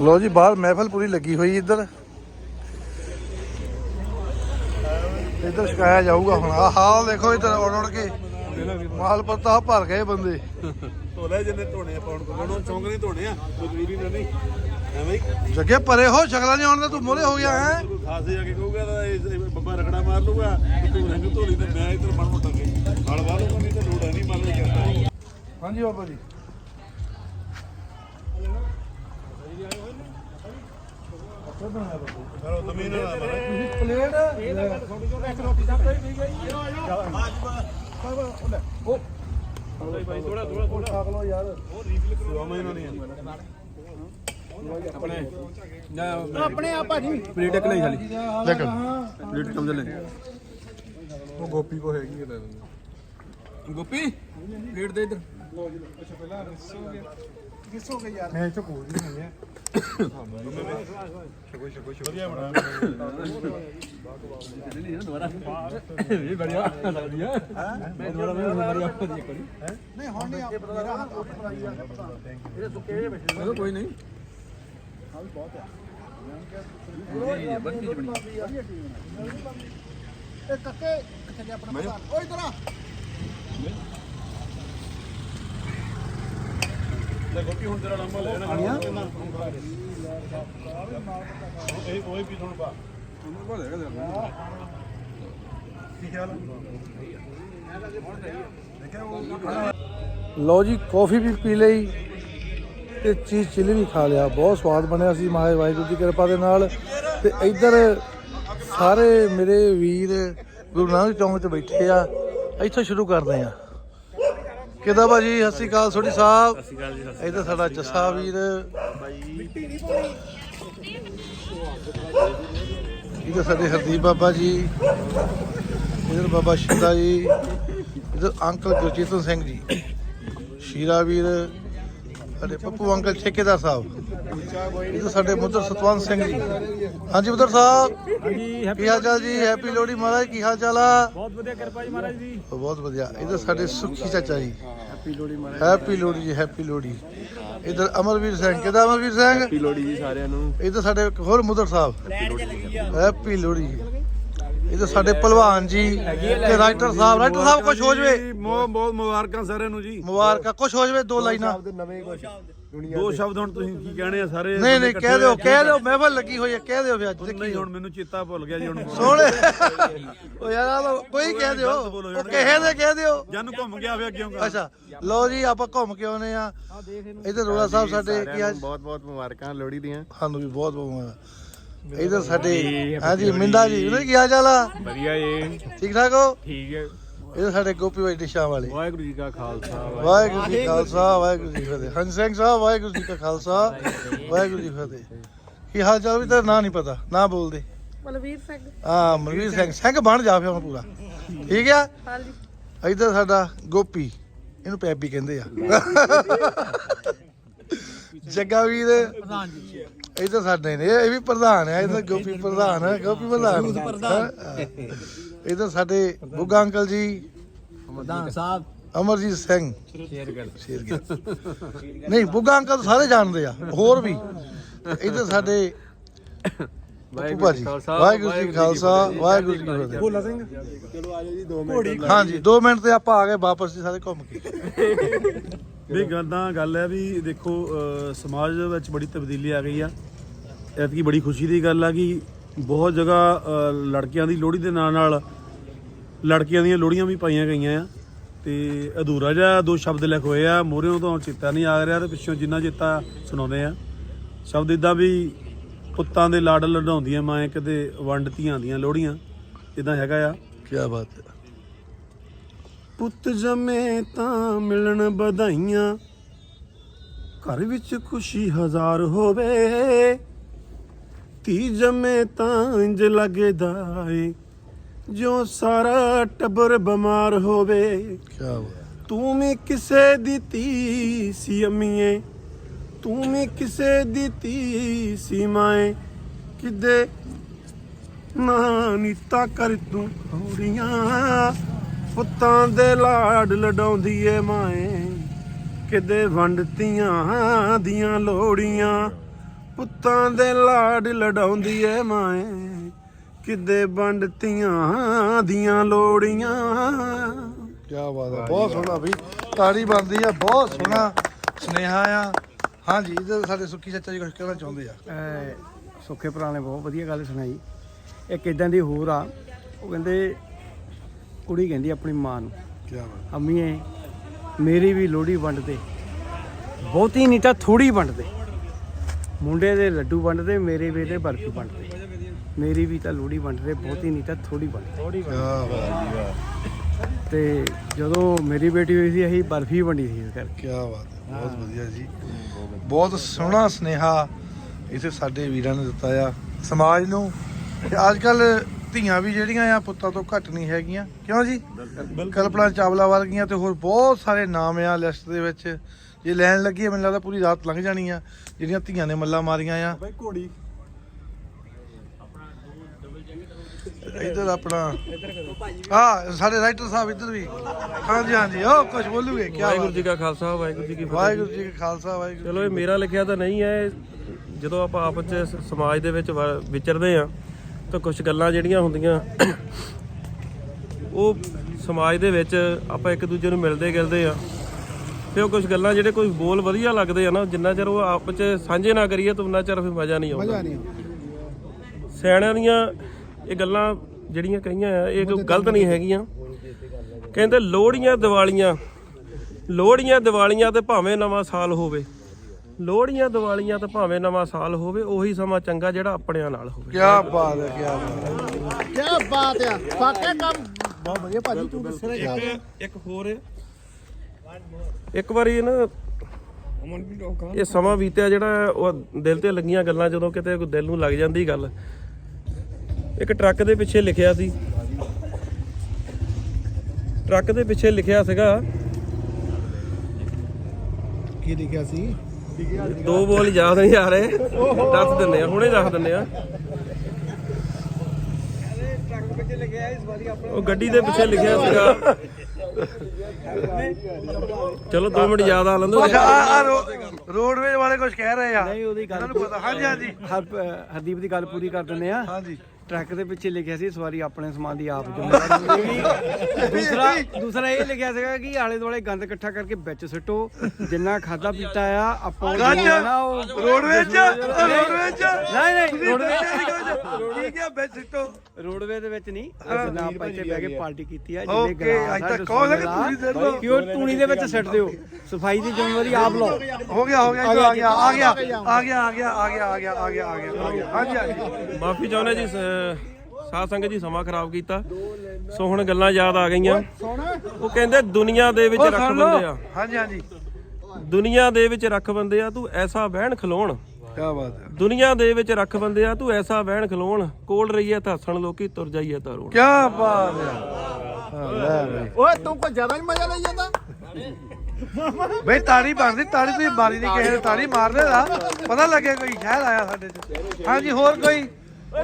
ਲੋ ਜੀ, ਬਾਹਰ ਮਹਿਫਲ ਪੂਰੀ ਲੱਗੀ ਹੋਈ ਇੱਧਰ। ਇੱਧਰ ਛਕਾਇਆ ਜਾਊਗਾ ਹੁਣ। ਆਹ ਹਾਲ ਦੇਖੋ ਇੱਧਰ ਉੜ ਉੜ ਕੇ। ਮਾਲ ਪਤਾ ਭਰ ਗਏ ਬੰਦੇ। ਧੋਲੇ ਜਿੰਨੇ ਧੋਣੇ ਪਾਉਣ ਕੋਲ ਚੌਂਕ ਨਹੀਂ ਧੋਣੇ ਆ ਮਜਬੂਰੀ ਨਾਲ ਨਹੀਂ ਜੱਗੇ ਪਰੇ ਹੋ ਸ਼ਕਲਾਂ ਨਹੀਂ ਆਉਣ ਦਾ ਤੂੰ ਮੋਰੇ ਹੋ ਗਿਆ ਹੈ? ਖਾਸ ਜਾ ਕੇ ਕਹੂਗਾ ਤਾਂ ਇਹ ਇਹ ਬੱਬਾ ਰਗੜਾ ਮਾਰ ਲੂਗਾ ਤੇ ਤੂੰ ਰੰਗ ਧੋਲੀ ਤੇ ਮੈਂ ਇੱਧਰ ਮਨ ਮੋਟਾ ਕੇ ਹਲ ਵਾ ਲੂਗਾ ਨਹੀਂ ਤਾਂ ਲੋੜ ਹੈ ਨਹੀਂ ਮੰਨ ਲੈ ਕਰਦਾ। ਹਾਂਜੀ ਬਾਬਾ ਜੀ। ਚਲੋ ਜ਼ਮੀਨ ਨਾਲ ਮਾਰੇ ਪਲੇਟ ਥੋੜਾ ਥੋੜਾ ਥੋੜਾ ਛਕ ਲਓ ਯਾਰ। ਸਵਾਮਾ ਇਹਨਾਂ ਨੇ ਆਪਣੇ ਆ ਭਾਜੀ। ਪਲੇਟ ਇੱਕ ਲਈ ਖਾਲੀ। ਦੇਖ। ਪਲੇਟ ਕਮ ਲੈ ਉਹ ਗੋਪੀ ਕੋ ਹੈਗੀ ਲੈ ਲੈਂਦੇ ਗੋਪੀ ਪਲੇਟ ਦੇ ਇੱਧਰ। ਮੈਂ ਇੱਥੇ ਕੋਈ ਨਹੀਂ ਹੈ ਵਧੀਆ ਬਣਾ। ਇਹ ਬੜੀਆ ਲੱਗਦੀ ਹੈ? ਮੈਂ ਵਧੀਆ ਕਰੀ ਨਹੀਂ ਹੁਣ ਨਹੀਂ ਮੇਰਾ ਹੱਥ ਇਹਦੇ ਸੁੱਕੇ ਜਿਹੇ ਬੈਠੇ ਚਲੋ ਕੋਈ ਨਹੀਂ। ਹਾਂ ਬਹੁਤ ਹੈ ਇਹ ਬੱਤੀ ਬਣੀ ਇਹ ਕੱਕੇ ਕਿੱਥੇ ਗਿਆ ਆਪਣਾ ਪ੍ਰਧਾਨ ਓਏ ਇਧਰ ਆ ਲੈ ਗੋਪੀ ਹੁਣ ਤੇਰਾ ਲੰਬਾ ਲੈ ਲੈਣਾ ਇਹ ਕੋਈ ਵੀ ਸੁਣ ਪਾ ਲਓ ਜੀ, ਕਾਫੀ ਵੀ ਪੀ ਲਈ। ਤੇ ਚੀਜ਼ ਚਿੱਲੀ ਵੀ ਖਾ ਲਿਆ। ਬਹੁਤ ਸਵਾਦ ਬਣਿਆ ਸੀ ਮਹਾਰਾਜ ਵਾਹਿਗੁਰੂ ਦੀ ਕਿਰਪਾ ਦੇ ਨਾਲ। ਤੇ ਇੱਧਰ ਸਾਰੇ ਮੇਰੇ ਵੀਰ ਗੁਰੂ ਨਾਨਕ ਚੌਂਕ 'ਚ ਬੈਠੇ ਆ। ਇੱਥੋਂ ਸ਼ੁਰੂ ਕਰਦੇ ਆ। ਕਿਦਾਂ ਭਾਜੀ? ਸਤਿ ਸ਼੍ਰੀ ਅਕਾਲ ਸੋਢੀ ਸਾਹਿਬ। ਸਤਿ ਸ਼੍ਰੀ ਅਕਾਲ ਜੀ ਸਤਿ ਇੱਧਰ ਸਾਡਾ ਜੱਸਾ ਵੀਰ। ਇੱਧਰ ਸਾਡੇ ਹਰਦੀਪ ਬਾਬਾ ਜੀ। ਇੱਧਰ ਬਾਬਾ ਸ਼ਿੰਦਾ ਜੀ। ਇੱਧਰ ਅੰਕਲ ਗੁਰਜੀਤ ਸਿੰਘ ਜੀ। ਸ਼ੀਰਾ ਵੀਰ। ਸਾਡੇ ਪੱਪੂ ਅੰਕਲ ਠੇਕੇਦਾਰ ਸਾਹਿਬ। ਇੱਧਰ ਸਾਡੇ ਮੁੱਦਰ ਸਤਵੰਤ ਸਿੰਘ ਜੀ। ਹਾਂਜੀ ਮੁੱਦਰ ਸਾਹਿਬ ਹਾਂਜੀ ਕੀ ਹਾਲ ਚਾਲ ਜੀ? ਹੈਪੀ ਲੋਹੜੀ ਮਹਾਰਾਜ ਕੀ ਹਾਲ ਚਾਲ ਆ? ਬਹੁਤ ਵਧੀਆ ਕਿਰਪਾ ਜੀ ਮਹਾਰਾਜ ਦੀ ਬਹੁਤ ਵਧੀਆ। ਇੱਧਰ ਸਾਡੇ ਸੁਖੀ ਚਾਚਾ ਜੀ। ਹੈਪੀ ਲੋਹੜੀ ਮਹਾਰਾਜ। Happy Lohri ji happy Lohri. ਇੱਧਰ ਅਮਰਵੀਰ ਸਿੰਘ ਕਿਹਦਾ ਅਮਰਵੀਰ ਸਿੰਘ? ਹੈਪੀ ਲੋਹੜੀ ਜੀ ਸਾਰਿਆਂ ਨੂੰ। ਇੱਧਰ ਸਾਡੇ ਇੱਕ ਹੋਰ ਮੁਦਰ ਸਾਹਿਬ। ਹੈਪੀ ਲੋਹੜੀ। ਇੱਧਰ ਸਾਡੇ ਪਹਿਲਵਾਨ ਜੀ ਤੇ ਰਾਈਟਰ ਸਾਹਿਬ ਰਾਈਟਰ ਸਾਹਿਬ ਕੁਝ ਹੋ ਜਵੇ। ਬਹੁਤ ਬਹੁਤ ਮੁਬਾਰਕਾਂ ਸਾਰਿਆਂ ਨੂੰ ਜੀ। ਮੁਬਾਰਕਾਂ ਕੁਝ ਹੋ ਜਵੇ ਦੋ ਲਾਈਨਾਂ। ਦੋ ਸ਼ਬਦ ਹੁਣ ਤੁਸੀਂ ਕੀ ਕਹਿਣੇ ਆ ਸਾਰੇ? ਨਹੀਂ ਨਹੀਂ ਕਹਿ ਦਿਓ ਕਹਿ ਦਿਓ ਮਹਿਫਲ ਲੱਗੀ ਹੋਈ ਹੈ ਕਹਿ ਦਿਓ ਫਿਰ ਅੱਜ ਤੇ ਨਹੀਂ ਹੁਣ ਮੈਨੂੰ ਚੇਤਾ ਭੁੱਲ ਗਿਆ ਜੀ ਹੁਣ ਸੋਹਣੇ। ਉਹ ਯਾਰ ਲਓ, ਕੋਈ ਕਹਿ ਦਿਓ। ਉਹ ਕਹੇ ਦੇ ਕਹਿ ਦਿਓ। ਜਨ ਘੁੰਮ ਗਿਆ ਵੇ ਅੱਗੇ ਅੱਛਾ ਲਓ ਜੀ ਆਪਾਂ ਘੁੰਮ ਕੇ ਆਉਨੇ ਆ ਇੱਧਰ ਰੋਲਾ ਸਾਹਿਬ ਸਾਡੇ ਕੀ ਅੱਜ ਬਹੁਤ ਬਹੁਤ ਮੁਬਾਰਕਾਂ ਲੋਹੜੀ ਦੀਆਂ। ਸਾਨੂੰ ਵੀ ਬਹੁਤ ਬਹੁਤ ਮੁਬਾਰਕ। ਇੱਧਰ ਸਾਡੇ ਹਾਂਜੀ ਮਿੰਦਾ ਜੀ ਉਹਨੇ ਕੀ ਹਾਲ ਚਾਲ ਆ? ਵਧੀਆ ਜੀ। ਠੀਕ ਠਾਕ ਹੋ? ਠੀਕ ਹੈ। ਇਹ ਸਾਡੇ ਗੋਪੀ ਬਾਈ ਡਿਸ਼ਾਂ ਵਾਲੇ। ਵਾਹਿਗੁਰੂ ਜੀ ਕਾ ਖਾਲਸਾ ਵਾਹਿਗੁਰੂ ਜੀ ਕਾ ਖਾਲਸਾ ਵਾਹਿਗੁਰੂ ਜੀ ਕੀ ਫਤਿਹ। ਹੰਸ ਸਿੰਘ ਸਾਹਿਬ ਵਾਹਿਗੁਰੂ ਜੀ ਕਾ ਖਾਲਸਾ ਵਾਹਿਗੁਰੂ ਜੀ ਫਤਿਹ। ਕੀ ਹਾਲ ਚਾਲ ਵੀ ਤੇਰਾ ਨਾਂ ਨਹੀਂ ਪਤਾ ਨਾ ਬੋਲਦੇ। ਬਲਵੀਰ ਸਿੰਘ। ਹਾਂ ਮਨਵੀਰ ਸਿੰਘ। ਸਿੰਘ ਬਣ ਜਾ ਫਿਰ ਹੁਣ ਪੂਰਾ। ਠੀਕ ਆ? ਹਾਂਜੀ। ਇੱਧਰ ਸਾਡਾ ਗੋਪੀ ਇਹਨੂੰ ਪੈਪੀ ਕਹਿੰਦੇ ਆ। ਜੱਗਾ ਵੀਰ। ਪ੍ਰਧਾਨ ਜੀ। ਇੱਧਰ ਸਾਡੇ ਨੇ ਇਹ ਵੀ ਪ੍ਰਧਾਨ ਹੈ ਇੱਧਰ ਗੋਪੀ ਪ੍ਰਧਾਨ ਹੈ ਗੋਪੀ ਪ੍ਰਧਾਨ ਇੱਧਰ ਸਾਡੇ ਬੁੱਗਾ ਅੰਕਲ ਜੀ। ਪ੍ਰਧਾਨ ਸਾਹਿਬ। ਅਮਰਜੀਤ ਸਿੰਘ। ਸ਼ੇਅਰ ਕਰ ਸ਼ੇਰ ਨਹੀਂ ਬੁੱਗਾ ਅੰਕਲ ਤਾਂ ਸਾਰੇ ਜਾਣਦੇ ਆ ਹੋਰ ਵੀ। ਇੱਧਰ ਸਾਡੇ ਪੱਪੂ ਭਾਜੀ ਵਾਹਿਗੁਰੂ ਜੀ ਕਾ ਖਾਲਸਾ ਵਾਹਿਗੁਰੂ ਜੀ ਕੀ ਫਤਿਹ। ਭੋਲਾ ਸਿੰਘ। ਹਾਂਜੀ 2 ਮਿੰਟ ਤੇ ਆਪਾਂ ਆ ਗਏ ਵਾਪਸ ਜੀ ਸਾਰੇ ਘੁੰਮ ਕੇ। ਵੀ ਗੱਲਾਂ ਗੱਲ ਹੈ ਵੀ ਦੇਖੋ ਅਹ, ਸਮਾਜ ਵਿੱਚ ਬੜੀ ਤਬਦੀਲੀ ਆ ਗਈ ਆ। ਐਤਕੀ ਬੜੀ ਖੁਸ਼ੀ ਦੀ ਗੱਲ ਆ ਕਿ ਬਹੁਤ ਜਗ੍ਹਾ ਲੜਕਿਆਂ ਦੀ ਲੋਹੜੀ ਦੇ ਨਾਲ ਨਾਲ ਲੜਕੀਆਂ ਦੀਆਂ ਲੋਹੜੀਆਂ ਵੀ ਪਾਈਆਂ ਗਈਆਂ ਆ। ਤੇ ਅਧੂਰਾ ਜਿਹਾ ਦੋ ਸ਼ਬਦ ਲਿਖ ਹੋਏ ਆ ਮੋਹਰਿਓਂ ਤੋਂ ਚਿੱਤਾ ਨਹੀਂ ਆ ਰਿਹਾ ਤੇ ਪਿੱਛੋਂ ਜਿੰਨਾ ਚਿੱਤਾ ਸੁਣਾਉਂਦੇ ਆ। ਸ਼ਬਦ ਇਦਾਂ ਵੀ ਪੁੱਤਾਂ ਦੇ ਲਾਡ ਲਡਾਉਂਦੀਆਂ ਮਾਂ ਕਿਤੇ ਵੰਡ ਧੀਆਂ ਦੀਆਂ ਲੋਹੜੀਆਂ ਇਦਾਂ ਹੈਗਾ ਆ। ਕੀ ਬਾਤ ਹੈ। ਪੁੱਤ ਜੰਮੇ ਤਾਂ ਮਿਲਣ ਵਧਾਈਆਂ ਘਰ ਵਿੱਚ ਖੁਸ਼ੀ ਹਜ਼ਾਰ ਹੋਵੇ। ਧੀ ਜੰਮੇ ਤਾਂ ਇੰਜ ਲੱਗਦਾ ਏ ਜਿਉਂ ਸਾਰਾ ਟੱਬਰ ਬਿਮਾਰ ਹੋਵੇ। ਕੀ ਬਾਤ। ਤੂੰ ਵੀ ਕਿਸੇ ਦੀ ਧੀ ਸੀ ਅੰਮੀਏ। ਤੂੰ ਵੀ ਕਿਸੇ ਦੀ ਧੀ ਸੀ ਮਾਏ। ਕਿਦੇ ਨਾ ਨੀਤਾ ਕਰ ਤੂੰ ਥੋੜੀਆਂ ਪੁੱਤਾਂ ਦੇ ਲਾਡ ਲਡਾਉਂਦੀ ਏ ਮਾਏ। ਕਿਤੇ ਵੰਡਤੀਆਂ ਦੀਆਂ ਲੋੜੀਆਂ। ਪੁੱਤਾਂ ਦੇ ਲਾਡ ਲਡਾਉਂਦੀ ਏ ਮਾਏ। ਕਿਤੇ ਵੰਡਤੀਆਂ ਦੀਆਂ ਲੋੜੀਆਂ। ਕੀ ਬਾਤ ਹੈ ਬਹੁਤ ਸੋਹਣਾ ਵੀ ਤਾੜੀ ਬਣਦੀ ਆ ਬਹੁਤ ਸੋਹਣਾ ਸੁਨੇਹਾ ਆ। ਹਾਂਜੀ ਇਹਦੇ ਸਾਡੇ ਸੁੱਕੀ ਚਾਚਾ ਜੀ ਕੁਝ ਕਹਿਣਾ ਚਾਹੁੰਦੇ ਆ। ਸੁੱਖੇ ਭਰਾ ਨੇ ਬਹੁਤ ਵਧੀਆ ਗੱਲ ਸੁਣਾਈ। ਇੱਕ ਇਦਾਂ ਦੀ ਹੋਰ ਆ ਉਹ ਕਹਿੰਦੇ ਕੁੜੀ ਕਹਿੰਦੀ ਆਪਣੀ ਮਾਂ ਨੂੰ ਕੀ ਬਾਤ ਅੰਮੀਏ ਮੇਰੀ ਵੀ ਲੋੜੀ ਵੰਡ ਦੇ। ਬਹੁਤੀ ਨਹੀਂ ਤਾਂ ਥੋੜੀ ਵੰਡ ਦੇ। ਮੁੰਡੇ ਦੇ ਲੱਡੂ ਵੰਡ ਦੇ ਮੇਰੇ ਵੀ ਦੇ ਬਰਫੀ ਵੰਡ ਦੇ ਮੇਰੀ ਵੀ ਤਾਂ ਲੋੜੀ ਵੰਡ ਦੇ ਬਹੁਤੀ ਨਹੀਂ ਤਾਂ ਥੋੜੀ ਵੰਡ ਦੇ ਕੀ ਬਾਤ ਤੇ ਜਦੋਂ ਮੇਰੀ ਬੇਟੀ ਹੋਈ ਸੀ ਅਸੀਂ ਬਰਫੀ ਵੰਡੀ ਸੀ ਇਸ ਕਰਕੇ। ਕੀ ਬਾਤ ਹੈ ਬਹੁਤ ਵਧੀਆ ਜੀ। ਬਹੁਤ ਸੋਹਣਾ ਸੁਨੇਹਾ ਇਥੇ ਸਾਡੇ ਵੀਰਾਂ ਨੇ ਦਿੱਤਾ ਆ ਸਮਾਜ ਨੂੰ। ਤੇ ਅੱਜ ਕੱਲ ਧੀਆਂ ਵੀ ਜਿਹੜੀਆਂ ਆ ਪੁੱਤਾਂ ਤੋਂ ਘੱਟ ਨਹੀਂ ਹੈਗੀਆਂ। ਕਿਉਂ ਜੀ? ਕਲਪਨਾ ਚਾਵਲਾ ਵਰਗੀਆਂ ਤੇ ਹੋਰ ਬਹੁਤ ਸਾਰੇ ਨਾਮ ਆ ਲਿਸਟ ਦੇ ਵਿੱਚ। ਜੇ ਲੈਣ ਲੱਗੀ ਮੈਨੂੰ ਲੱਗਦਾ ਪੂਰੀ ਰਾਤ ਲੰਘ ਜਾਣੀ ਆ। ਜਿਹੜੀਆਂ ਧੀਆਂ ਨੇ ਮੱਲਾ ਮਾਰੀਆਂ ਆ। ਬਈ ਘੋੜੀ। ਇੱਧਰ ਆਪਣਾ। ਹਾਂ ਸਾਡੇ ਰਾਈਟਰ ਸਾਹਿਬ ਇੱਧਰ ਵੀ। ਹਾਂਜੀ ਹਾਂਜੀ। ਉਹ ਕੁਝ ਬੋਲੂਗੇ ਕੀ ਵਾਹਿਗੁਰੂ ਜੀ ਕਾ ਖਾਲਸਾ ਵਾਹਿਗੁਰੂ ਜੀ ਕੀ ਫਤਿਹ। ਵਾਹਿਗੁਰੂ ਜੀ ਕਾ ਖਾਲਸਾ ਵਾਹਿਗੁਰੂ ਚਲੋ ਇਹ ਮੇਰਾ ਲਿਖਿਆ ਤਾਂ ਨਹੀਂ ਹੈ। ਜਦੋਂ ਆਪਾਂ ਆਪਸ ਚ ਸ- ਸਮਾਜ ਦੇ ਵਿੱਚ ਵ- ਵਿਚਰਦੇ ਆ ਤਾਂ ਕੁਝ ਗੱਲਾਂ ਜਿਹੜੀਆਂ ਹੁੰਦੀਆਂ ਉਹ ਸਮਾਜ ਦੇ ਵਿੱਚ ਆਪਾਂ ਇੱਕ ਦੂਜੇ ਨੂੰ ਮਿਲਦੇ ਗਿਲਦੇ ਆ ਤੇ ਉਹ ਕੁਝ ਗੱਲਾਂ ਜਿਹੜੇ ਕੋਈ ਬੋਲ ਵਧੀਆ ਲੱਗਦੇ ਆ ਨਾ ਜਿੰਨਾ ਚਿਰ ਉਹ ਆਪਸ ਚ ਸਾਂਝੇ ਨਾ ਕਰੀਏ ਤਾਂ ਉਨਾ ਚਿਰ ਫਿਰ ਮਜ਼ਾ ਨਹੀਂ ਆਉਂਦਾ। ਮਜ਼ਾ ਨਹੀਂ ਸਿਆਣਿਆਂ ਦੀਆਂ ਇਹ ਗੱਲਾਂ ਜਿਹੜੀਆਂ ਕਹੀਆਂ ਆ ਇਹ ਕੋਈ ਗਲਤ ਨਹੀਂ ਹੈਗੀਆਂ। ਕਹਿੰਦੇ ਲੋਹੜੀਆਂ ਦੀਵਾਲੀਆਂ ਲੋਹੜੀਆਂ ਦੀਵਾਲੀਆਂ ਤੇ ਭਾਵੇਂ ਨਵਾਂ ਸਾਲ ਹੋਵੇ। ਲੋਹੜੀਆਂ ਦੀਵਾਲੀਆਂ ਤੇ ਭਾਵੇਂ ਨਵਾਂ ਸਾਲ ਹੋਵੇ ਉਹੀ ਸਮਾਂ ਚੰਗਾ ਜਿਹੜਾ ਆਪਣਿਆਂ ਨਾਲ ਹੋਵੇ। ਕੀ ਬਾਤ ਹੈ ਕੀ ਬਾਤ ਹੈ। ਕੀ ਬਾਤ ਆ ਵਾਕਿਆ ਕੰਮ ਬਹੁਤ ਵਧੀਆ ਭਾਜੀ ਤੂੰ ਦੱਸਣਾ ਇੱਕ ਇੱਕ ਹੋਰ ਇੱਕ ਵਾਰੀ ਨਾ ਇਹ ਸਮਾਂ ਬੀਤਿਆ ਜਿਹੜਾ ਉਹ ਦਿਲ ਤੇ ਲੱਗੀਆਂ ਗੱਲਾਂ ਜਦੋਂ ਕਿਤੇ ਕੋਈ ਦਿਲ ਨੂੰ ਲੱਗ ਜਾਂਦੀ ਗੱਲ। ਇੱਕ ਟਰੱਕ ਦੇ ਪਿੱਛੇ ਲਿਖਿਆ ਸੀ। ਟਰੱਕ ਦੇ ਪਿੱਛੇ ਲਿਖਿਆ ਸੀਗਾ। ਕੀ ਲਿਖਿਆ ਸੀ? ਦੋ ਬੋਲ ਯਾਦ ਨਹੀਂ ਆ ਰਹੇ ਦੱਸ ਦਿੰਦੇ ਆ ਹੁਣੇ ਦੱਸ ਦਿੰਦੇ ਆ। ਉਹ ਗੱਡੀ ਦੇ ਪਿੱਛੇ ਲਿਖਿਆ ਸੀਗਾ। ਚਲੋ 2 ਮਿੰਟ ਯਾਦ ਆ ਲੰਦੋ ਅੱਛਾ ਆ ਆ ਰੋਡਵੇਜ ਵਾਲੇ ਕੁਝ ਕਹਿ ਰਹੇ ਆ। ਨਹੀਂ ਉਹਦੀ ਗੱਲ ਇਹਨਾਂ ਨੂੰ ਪਤਾ। ਹਾਂਜੀ ਹਾਂਜੀ। ਹਰ ਹਰਦੀਪ ਦੀ ਗੱਲ ਪੂਰੀ ਕਰ ਦਿੰਦੇ ਆ। ਹਾਂਜੀ। ਟਰੱਕ ਦੇ ਪਿੱਛੇ ਲਿਖਿਆ ਸੀ ਸਵਾਰੀ ਆਪਣੇ ਸਮਾਨ ਦੀ ਆਪ ਜ਼ਿੰਮੇਵਾਰੀ। [LAUGHS] ਦੂਸਰਾ ਦੂਸਰਾ ਇਹ ਲਿਖਿਆ ਸੀਗਾ ਕਿ ਆਲੇ ਦੁਆਲੇ ਗੰਦ ਇਕੱਠਾ ਕਰਕੇ ਵਿੱਚ ਸਿੱਟੋ ਜਿੰਨਾ ਖਾਦਾ ਪੀਤਾ ਆ ਆਪਾਂ ਰੋਡਵੇਜ ਰੋਡਵੇਜ ਨਹੀਂ ਨਹੀਂ ਰੋਡਵੇਜ ਠੀਕ ਹੈ ਵਿੱਚ ਸਿੱਟੋ। ਰੋਡਵੇ ਦੇ ਵਿੱਚ ਨਹੀਂ ਜਨਾਬ ਪਾਈਤੇ ਬਹਿ ਕੇ ਪਾਰਟੀ ਕੀਤੀ ਆ ਜਿੰਨੇ ਗਰਾਸ ਅੱਜ ਤੱਕ ਕਹੋ ਕਿ ਤੁਸੀਂ ਸਿੱਟ ਦਿਓ ਕਿਉਂ ਟੂਣੀ ਦੇ ਵਿੱਚ ਸਿੱਟ ਦਿਓ। ਸਫ਼ਾਈ ਦੀ ਜ਼ਿੰਮੇਵਾਰੀ ਆਪ ਲਓ। ਹੋ ਗਿਆ ਹੋ ਗਿਆ ਗਿਆ ਆ ਗਿਆ ਆ ਗਿਆ ਆ ਗਿਆ ਆ ਗਿਆ ਆ ਗਿਆ ਆ ਗਿਆ ਹਾਂਜੀ ਹਾਂਜੀ। ਮਾਫੀ ਚਾਹੁੰਦਾ ਜੀ ਸਾਧ ਸੰਗਤ ਜੀ ਸਮਾਂ ਖਰਾਬ ਕੀਤਾ। ਸੋ ਹੁਣ ਗੱਲਾਂ ਯਾਦ ਆ ਗਈਆਂ। ਉਹ ਕਹਿੰਦੇ ਦੁਨੀਆ ਦੇ ਵਿੱਚ ਰੱਖ ਬੰਦੇ ਆ। ਹਾਂਜੀ ਹਾਂਜੀ। ਦੁਨੀਆ ਦੇ ਵਿੱਚ ਰੱਖ ਬੰਦੇ ਆ ਤੂੰ ਐਸਾ ਵਹਿਣ ਖਲੋਣ। ਕੀ ਬਾਤ ਹੈ। ਦੁਨੀਆ ਦੇ ਵਿੱਚ ਰੱਖ ਬੰਦੇ ਆ ਤੂੰ ਐਸਾ ਵਹਿਣ ਖਲੋਣ। ਕੋਲ ਰਹੀਏ ਤਾਂ ਹੱਸਣ ਲੋਕੀ ਤੁਰ ਜਾਈਏ ਤਾਂ ਰੋਣ। ਕੀ ਬਾਤ ਹੈ। ਹਾਂ, ਲੈ ਬਈ। ਓਏ ਤੂੰ ਕੋਈ ਜ਼ਿਆਦਾ ਹੀ ਮਜ਼ਾ ਲਈ ਜਾਂਦਾ? ਬਈ ਤਾੜੀ ਬਣਦੀ ਤਾੜੀ ਤੁਸੀਂ ਮਾਰੀ ਨਹੀਂ ਕਿਸੇ ਨੇ ਤਾੜੀ ਮਾਰਦੇ ਦਾ ਪਤਾ ਲੱਗੇ ਕੋਈ ਸ਼ਹਿਰ ਆਇਆ ਸਾਡੇ ਚ। ਹਾਂਜੀ ਹੋਰ ਕੋਈ?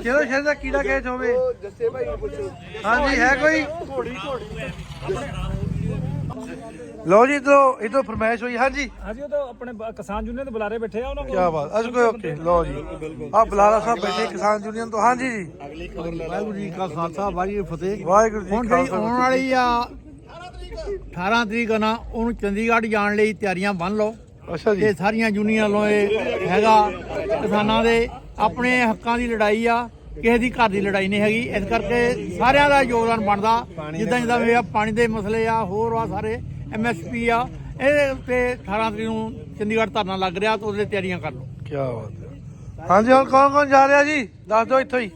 ਜਿਹੜਾ ਸ਼ਹਿਰ ਦਾ ਕੀੜਾ ਕਹੇ ਚਾਹਵੇ ਜੱਸੇ ਭਾਈ ਹਾਂਜੀ ਹੈ ਕੋਈ? ਲੋ ਜੀ ਇਧਰੋਂ ਇਧਰੋਂ ਫਰਮਾਇਸ਼ ਹੋਈ। ਹਾਂਜੀ। ਹਾਂਜੀ ਉਹ ਤਾਂ ਆਪਣੇ ਕਿਸਾਨ ਯੂਨੀਅਨ ਦੇ ਬੁਲਾਰੇ ਬੈਠੇ ਆ ਉਹਨਾਂ ਕੀ ਬਾਤ ਅੱਜ ਕੋਈ ਓਕੇ ਲੋ ਜੀ। ਆ ਬਲਾਰਾ ਸਾਹਿਬ ਬੈਠੇ ਕਿਸਾਨ ਯੂਨੀਅਨ ਤੋਂ। ਹਾਂਜੀ ਜੀ। ਵਾਹਿਗੁਰੂ ਜੀ ਕਾ ਖਾਲਸਾ ਵਾਹਿਗੁਰੂ ਜੀ ਕੀ ਫਤਿਹ। ਵਾਹਿਗੁਰੂ ਜੀ ਹੁਣ ਕਾ ਜਿਹੜੀ ਆਉਣ ਵਾਲੀ ਆ 18 ਤਰੀਕ ਨਾ ਉਹਨੂੰ ਚੰਡੀਗੜ੍ਹ ਜਾਣ ਲਈ ਤਿਆਰੀਆਂ ਬੰਨ ਲਓ। ਅੱਛਾ ਜੀ। ਤੇ ਸਾਰੀਆਂ ਯੂਨੀਅਨਾਂ ਇਹ ਹੈਗਾ ਕਿਸਾਨਾਂ ਦੇ ਆਪਣੇ ਹੱਕਾਂ ਦੀ ਲੜਾਈ ਆ, ਕਿਸੇ ਦੀ ਘਰ ਦੀ ਲੜਾਈ ਨਹੀਂ ਹੈਗੀ। ਇਸ ਕਰਕੇ ਸਾਰਿਆਂ ਦਾ ਯੋਗਦਾਨ ਬਣਦਾ। ਜਿੱਦਾਂ ਜਿੱਦਾਂ ਵੀ ਆ, ਪਾਣੀ ਦੇ ਮਸਲੇ ਆ, ਹੋਰ ਆ ਸਾਰੇ ਐਮਐਸਪੀ ਆ ਇਹਦੇ ਉੱਤੇ 18 ਤਰੀਕ ਨੂੰ ਚੰਡੀਗੜ੍ਹ ਧਰਨਾ ਲੱਗ ਰਿਹਾ, ਤਾਂ ਉਹਦੇ ਤਿਆਰੀਆਂ ਕਰ ਲਓ। ਕੀ ਬਾਤ ਹੈ। ਹਾਂਜੀ, ਹੁਣ ਕੌਣ ਕੌਣ ਜਾ ਰਿਹਾ ਜੀ? ਦੱਸ ਦਿਓ ਇੱਥੋਂ ਹੀ।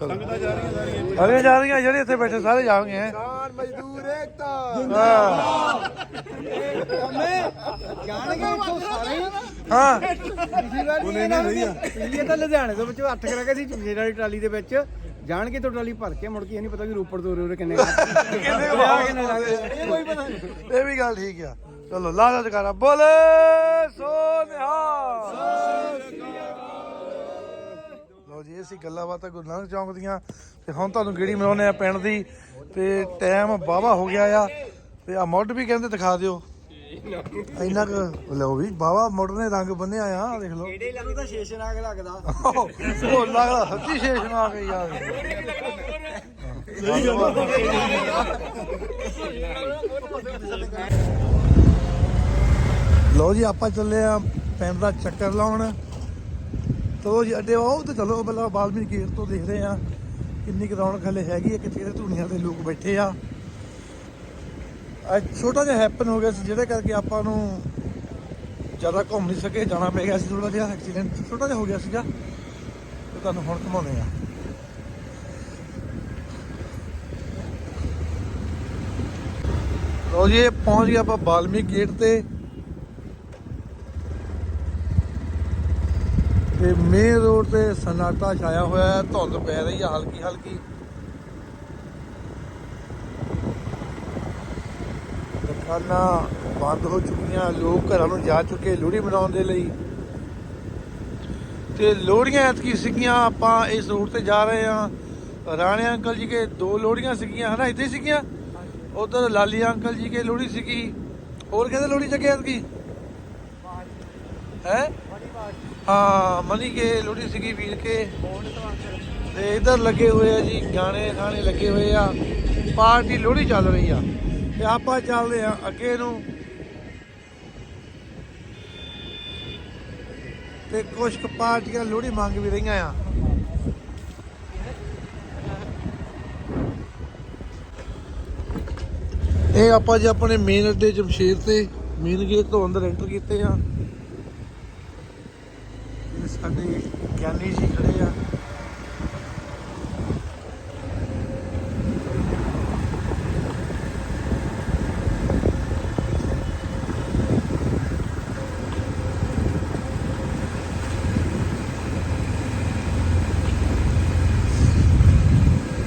ਸੰਗਤਾਂ ਜਾ ਰਹੀਆਂ ਸਾਰੀਆਂ ਜਾ ਰਹੀਆਂ ਜਿਹੜੇ ਇੱਥੇ ਬੈਠੇ ਸਾਰੇ ਜਾਣਗੇ। ਹੈ ਕਿਸਾਨ ਮਜ਼ਦੂਰ ਏਕਤਾ। ਹਾਂ। ਪਿਛਲੀ ਤਾਂ ਲੁਧਿਆਣੇ ਤੋਂ ਵਿੱਚ 8 ਕਰਾ ਕੇ ਸੀ ਚੁਕੇਰ ਵਾਲੀ ਟਰਾਲੀ ਦੇ ਵਿੱਚ। ਜਾਣ ਕੇ ਤੋਂ ਟਰਾਲੀ ਭਰ ਕੇ ਮੁੜ ਕੇ ਇਹ ਨਹੀਂ ਪਤਾ ਕਿ ਰੋਪੜ ਤੋਂ ਉਰੇ ਕਿੰਨੇ [LAUGHS] ਕਿੰਨੇ ਕਿੰਨੇ ਕੋਈ ਪਤਾ ਨਹੀਂ। ਇਹ ਵੀ ਗੱਲ ਠੀਕ ਆ। ਚਲੋ ਲਾਲਾ ਜਕਾਰਾ ਬੋਲੇ ਸੋ ਨਿਹਾਲ। ਲੋ ਜੀ ਇਹ ਸੀ ਗੱਲਾਂ ਬਾਤਾਂ ਗੁਰੂ ਨਾਨਕ ਚੌਂਕ ਦੀਆਂ। ਤੇ ਹੁਣ ਤੁਹਾਨੂੰ ਗੇੜੀ ਮਰਾਉਨੇ ਆ ਪਿੰਡ ਦੀ। ਤੇ ਟਾਈਮ ਵਾਹਵਾ ਹੋ ਗਿਆ ਆ। ਤੇ ਆ ਮੁੱਢ ਵੀ ਕਹਿੰਦੇ ਦਿਖਾ ਦਿਓ। ਇੰਨਾ ਕੁ ਲਓ ਵੀ ਬਾਵਾ ਮੁੱਢ ਨੇ ਰੰਗ ਬੰਨਿਆ ਆ ਦੇਖ ਲਓ। ਕਿਹੜੇ ਲੱਗੂ ਤਾਂ ਸ਼ੇਸ਼ਨਾਗ ਲੱਗਦਾ। ਉਹ ਲੱਗਦਾ ਸੱਚੀ ਸ਼ੇਸ਼ ਨਾ ਆ ਗਈ ਯਾਰ ਲੋ ਜੀ ਆਪਾਂ ਚੱਲੇ ਆ ਪਿੰਡ ਦਾ ਚੱਕਰ ਲਾਉਣ। ਤੋ ਜੀ, ਅੱਡੇ ਉਹ ਤੇ ਚਲੋ, ਪਹਿਲਾਂ ਬਾਲਮੀਕ ਗੇਟ ਤੋਂ ਦੇਖਦੇ ਆ ਕਿੰਨੀ ਕੁ ਰੌਣਕ ਹਲੇ ਹੈਗੀ ਹੈ ਕਿੱਥੇ ਕਿੱਥੇ ਧੂਣੀਆਂ ਦੇ ਲੋਕ ਬੈਠੇ ਆ। ਅੱਜ ਛੋਟਾ ਜਿਹਾ ਹੈਪਨ ਹੋ ਗਿਆ ਸੀ, ਜਿਹਦੇ ਕਰਕੇ ਆਪਾਂ ਨੂੰ ਜ਼ਿਆਦਾ ਘੁੰਮ ਨਹੀਂ ਸਕੇ, ਜਾਣਾ ਪੈ ਗਿਆ ਸੀ ਥੋੜਾ ਜਿਹਾ ਐਕਸੀਡੈਂਟ ਛੋਟਾ ਜਿਹਾ ਹੋ ਗਿਆ ਸੀਗਾ। ਤੇ ਤੁਹਾਨੂੰ ਹੁਣ ਘੁਮਾਉਂਦੇ ਆ ਲੋ ਜੀ ਪਹੁੰਚ ਗਿਆ ਆਪਾਂ ਬਾਲਮੀਕ ਗੇਟ ਤੇ। ਤੇ ਮੇਨ ਰੋਡ ਤੇ ਸਨਾਟਾ ਛਾਇਆ ਹੋਇਆ ਹੈ ਧੁੰਦ ਪੈ ਰਹੀ ਹੈ ਹਲਕੀ ਹਲਕੀ। ਦੁਕਾਨਾਂ ਬੰਦ ਹੋ ਚੁੱਕੀਆਂ ਲੋਕ ਘਰਾਂ ਨੂੰ ਜਾ ਚੁੱਕੇ ਲੋਹੜੀ ਮਨਾਉਣ ਦੇ ਲਈ। ਤੇ ਲੋਹੜੀਆਂ ਐਤਕੀ ਸੀਗੀਆਂ ਆਪਾਂ ਇਸ ਰੂਟ ਤੇ ਜਾ ਰਹੇ ਹਾਂ। ਰਾਣੇ ਅੰਕਲ ਜੀ ਕੇ ਦੋ ਲੋਹੜੀਆਂ ਸੀਗੀਆਂ ਹਨਾ ਇੱਥੇ ਹੀ ਸੀਗੀਆਂ? ਉਧਰ ਲਾਲੀ ਅੰਕਲ ਜੀ ਕੇ ਲੋਹੜੀ ਸੀਗੀ। ਹੋਰ ਕਹਿੰਦੇ ਲੋਹੜੀ ਚੱਕੇ ਐਤਕੀ? ਹੈ? ਹਾਂ, ਮਨੀ ਕੇ ਲੋਹੜੀ ਸੀਗੀ ਵੀਰ ਕੇ। ਤੇ ਇਧਰ ਲੱਗੇ ਹੋਏ ਆ ਜੀ, ਗਾਣੇ ਖਾਣੇ ਲੱਗੇ ਹੋਏ ਆ। ਪਾਰਟੀ ਲੋਹੜੀ ਚੱਲ ਰਹੀ ਆ। ਤੇ ਆਪਾਂ ਚੱਲਦੇ ਆ ਅੱਗੇ ਨੂੰ। ਤੇ ਕੁਝ ਕੁ ਪਾਰਟੀਆਂ ਲੋਹੜੀ ਮੰਗ ਵੀ ਰਹੀਆਂ ਆ। ਇਹ ਆਪਾਂ ਜੀ ਆਪਣੇ ਮੇਨ ਅੱਡੇ ਜਮਸ਼ੇਰ ਤੇ ਮੇਨ ਗੇਟ ਤੋਂ ਅੰਦਰ ਐਂਟਰ ਕੀਤੇ ਆ ਇਹ ਸਾਡੇ ਗਿਆਨੀ ਜੀ ਖੜੇ ਆ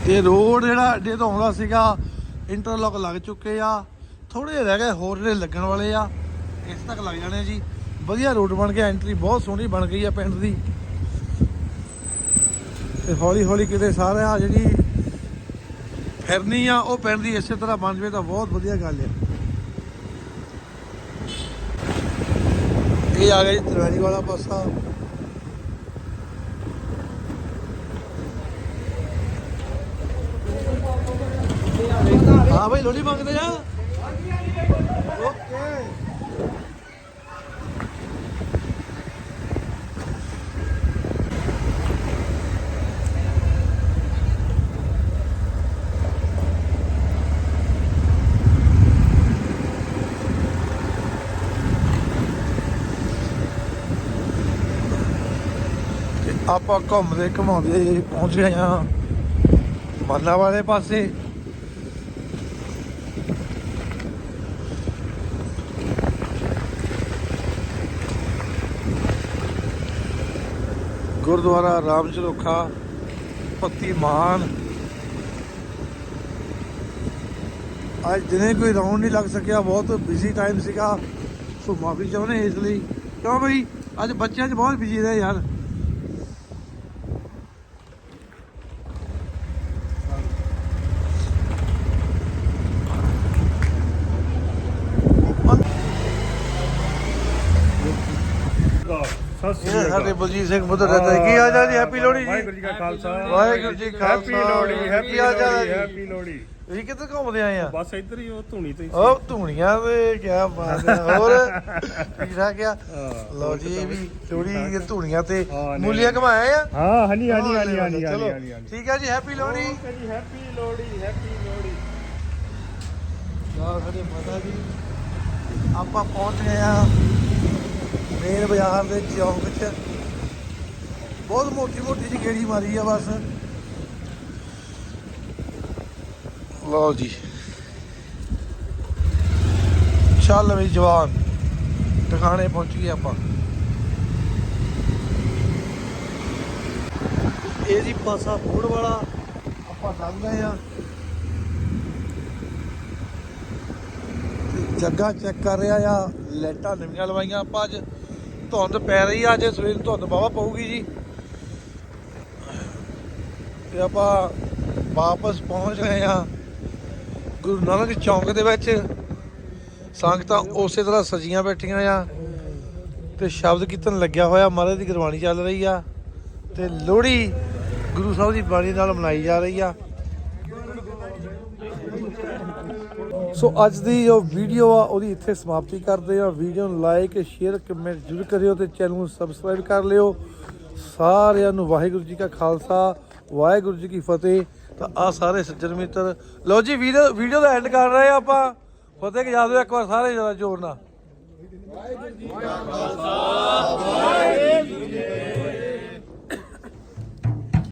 ਤੇ ਰੋਡ ਜਿਹੜਾ ਅੱਡੇ ਤੋਂ ਆਉਂਦਾ ਸੀਗਾ ਇੰਟਰਲੌਕ ਲੱਗ ਚੁੱਕੇ ਆ। ਥੋੜੇ ਰਹਿ ਗਏ, ਹੋਰ ਜਿਹੜੇ ਲੱਗਣ ਵਾਲੇ ਆ, ਇਸ ਤੱਕ ਲੱਗ ਜਾਣੇ ਜੀ। ਵਧੀਆ ਰੋਡ ਬਣ ਗਿਆ ਐਂਟਰੀ ਬਹੁਤ ਸੋਹਣੀ ਬਣ ਗਈ ਆ ਪਿੰਡ ਦੀ। ਤੇ ਹੌਲੀ ਹੌਲੀ ਕਿਤੇ ਸਾਰਾ ਜਿਹੜੀ ਫਿਰਨੀ ਆ, ਉਹ ਪਿੰਡ ਦੀ ਇਸੇ ਤਰ੍ਹਾਂ ਬਣ ਜਵੇ ਤਾਂ ਬਹੁਤ ਵਧੀਆ ਗੱਲ ਆ। ਇਹ ਆ ਗਿਆ ਜੀ ਤਲਵਾਰੀ ਵਾਲਾ ਪਾਸਾ। ਹਾਂ ਭਾਈ ਲੋੜੀ ਮੰਗਦੇ ਆ। ਓਕੇ ਆਪਾਂ ਘੁੰਮਦੇ ਘੁਮਾਉਂਦੇ ਪਹੁੰਚ ਗਏ ਆ। ਮਾਲਾ ਵਾਲੇ ਪਾਸੇ। ਗੁਰਦੁਆਰਾ ਰਾਮ ਚਲੋਖਾ ਪੱਤੀ ਮਾਨ। ਅੱਜ ਦਿਨੇ ਕੋਈ ਰਾਉਂਡ ਨਹੀਂ ਲੱਗ ਸਕਿਆ, ਬਹੁਤ ਬਿਜ਼ੀ ਟਾਈਮ ਸੀਗਾ। ਸੋ ਮਾਫੀ ਚਾਹੁੰਦੇ ਇਸ ਲਈ। ਕਿਉਂ ਬਈ? ਅੱਜ ਬੱਚਿਆਂ 'ਚ ਬਹੁਤ ਬਿਜ਼ੀ ਰਹੇ ਯਾਰ। ਸਾਡੇ ਬਲਜੀਤ ਸਿੰਘ ਬੁੱਧ ਰਹਿੰਦਾ ਕੀ ਆ ਜੀ? ਹੈਪੀ ਲੋਹੜੀ ਜੀ। ਜੀ ਕਾ ਖਾਲਸਾ। ਵਾਹਿਗੁਰੂ ਜੀ ਕਾ ਹੈਪੀ ਲੋਹੜੀ ਹੈਪੀ ਆ ਜਾ ਲੋਹੜੀ ਜੀ? ਹੈਪੀ ਲੋਹੜੀ। ਤੁਸੀਂ ਕਿੱਥੇ ਘੁੰਮਦੇ ਆਏ ਆ? ਬਸ ਇੱਧਰ ਹੀ ਉਹ ਧੂਣੀ ਤੇ ਹੀ ਉਹ ਧੂਣੀਆਂ ਵੇ ਕੀ ਬਾਤ ਹੈ। ਹੋਰ? ਠੀਕ ਠਾਕ ਆ? ਲਓ ਜੀ ਇਹ ਵੀ ਦੀਆਂ ਧੂਣੀਆਂ ਤੇ ਹਾਂ, ਨਹੀਂ, ਮੂਲੀਆਂ ਘਮਾਏ ਆ? ਹਾਂ ਹਾਂਜੀ ਹਾਂਜੀ ਹਾਂਜੀ ਹਾਂਜੀ ਚਲੋ, ਹਾਂਜੀ ਹਾਂਜੀ। ਠੀਕ ਹੈ ਜੀ ਹੈਪੀ ਲੋਹੜੀ। ਜੀ ਹੈਪੀ ਲੋਹੜੀ ਹੈਪੀ ਲੋਹੜੀ। ਸਾਡੇ ਮਾਤਾ ਜੀ ਆਪਾਂ ਪਹੁੰਚ ਗਏ ਆ ਮੇਨ ਬਾਜ਼ਾਰ ਦੇ ਚੌਂਕ 'ਚ। ਬਹੁਤ ਮੋਟੀ ਮੋਟੀ ਜਿਹੀ ਗੇੜੀ ਮਾਰੀ ਆ ਬਸ। ਲਓ ਜੀ। ਚੱਲ ਵੀ ਜਵਾਨ, ਟਿਕਾਣੇ ਪਹੁੰਚ ਗਏ ਆਪਾਂ। ਇਹ ਜੀ ਪਾਸਾ ਫੂਡ ਵਾਲਾ, ਆਪਾਂ ਲੰਘ ਗਏ ਆ। ਜੱਗਾ ਚੈੱਕ ਕਰ ਰਿਹਾ ਆ, ਲਾਈਟਾਂ ਨਵੀਆਂ ਲਵਾਈਆਂ ਆਪਾਂ ਅੱਜ। ਧੁੰਦ ਪੈ ਰਹੀ ਆ ਅੱਜ, ਸਵੇਰ ਧੁੰਦ ਬਾਵਾ ਪਊਗੀ ਜੀ। ਤੇ ਆਪਾਂ ਵਾਪਸ ਪਹੁੰਚ ਗਏ ਆ ਗੁਰੂ ਨਾਨਕ ਚੌਂਕ ਦੇ ਵਿੱਚ। ਸੰਗਤਾਂ ਉਸੇ ਤਰ੍ਹਾਂ ਸਜੀਆਂ ਬੈਠੀਆਂ ਆ ਤੇ ਸ਼ਬਦ ਕੀਰਤਨ ਲੱਗਿਆ ਹੋਇਆ, ਮਹਾਰਾਜ ਦੀ ਗੁਰਬਾਣੀ ਚੱਲ ਰਹੀ ਆ ਤੇ ਲੋਹੜੀ ਗੁਰੂ ਸਾਹਿਬ ਦੀ ਬਾਣੀ ਨਾਲ ਮਨਾਈ ਜਾ ਰਹੀ ਆ। ਸੋ ਅੱਜ ਦੀ ਜੋ ਵੀਡੀਓ ਆ, ਉਹਦੀ ਇੱਥੇ ਸਮਾਪਤੀ ਕਰਦੇ ਆ। ਵੀਡੀਓ ਨੂੰ ਲਾਈਕ, ਸ਼ੇਅਰ, ਕਮੈਂਟ ਜ਼ਰੂਰ ਕਰਿਓ ਤੇ ਚੈਨਲ ਨੂੰ ਸਬਸਕ੍ਰਾਈਬ ਕਰ ਲਿਓ। ਸਾਰਿਆਂ ਨੂੰ ਵਾਹਿਗੁਰੂ ਜੀ ਕਾ ਖਾਲਸਾ। ਵਾਹਿਗੁਰੂ ਜੀ ਕੀ ਫਤਿਹ। ਤਾਂ ਆ ਸਾਰੇ ਸੱਜਣ ਮਿੱਤਰ। ਲਓ ਜੀ, ਵੀਡੀਓ ਵੀਡੀਓ ਦਾ ਐਂਡ ਕਰ ਰਹੇ ਆ ਆਪਾਂ। ਫਤਿਹ ਕਿ ਯਾਦ ਇੱਕ ਵਾਰ ਸਾਰੇ ਜਰਾ ਜੋਰ ਨਾਲ।